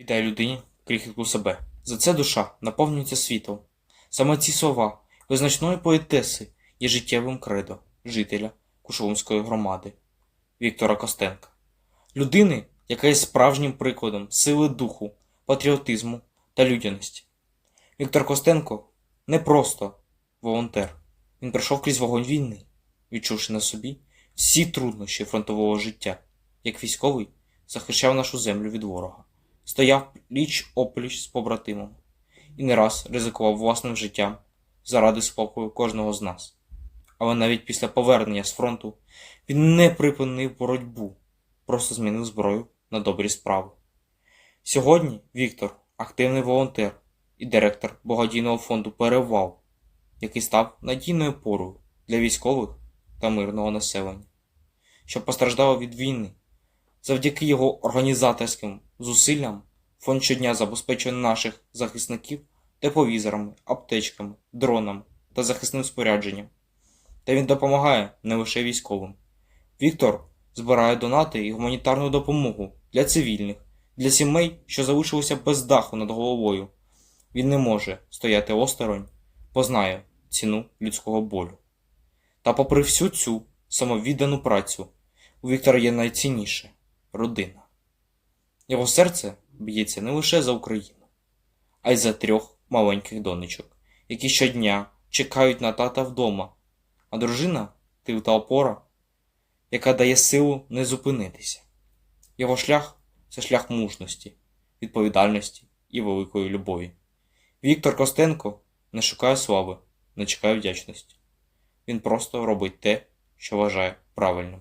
Віддай людині крихітку себе. За це душа наповнюється світом. Саме ці слова визначної поетеси є життєвим кредо жителя Кушовської громади Віктора Костенка. Людини, яка є справжнім прикладом сили духу, патріотизму та людяності. Віктор Костенко не просто волонтер. Він пройшов крізь вогонь війни, відчувши на собі всі труднощі фронтового життя, як військовий захищав нашу землю від ворога, стояв пліч опліч з побратимом і не раз ризикував власним життям заради спокою кожного з нас. Але навіть після повернення з фронту він не припинив боротьбу, просто змінив зброю на добрі справи. Сьогодні Віктор активний волонтер і директор благодійного фонду Перевал, який став надійною опорою для військових та мирного населення, що постраждало від війни. Завдяки його організаторським зусиллям фонд щодня забезпечує наших захисників тепловізорами, аптечками, дронами та захисним спорядженням. Та він допомагає не лише військовим. Віктор збирає донати і гуманітарну допомогу для цивільних, для сімей, що залишилися без даху над головою. Він не може стояти осторонь, бо знає ціну людського болю. Та попри всю цю самовіддану працю, у Віктора є найцінніше родина. Його серце б'ється не лише за Україну, а й за трьох маленьких донечок, які щодня чекають на тата вдома, а дружина тил та опора, яка дає силу не зупинитися. Його шлях це шлях мужності, відповідальності і великої любові. Віктор Костенко не шукає слави, не чекає вдячності. Він просто робить те, що вважає правильним.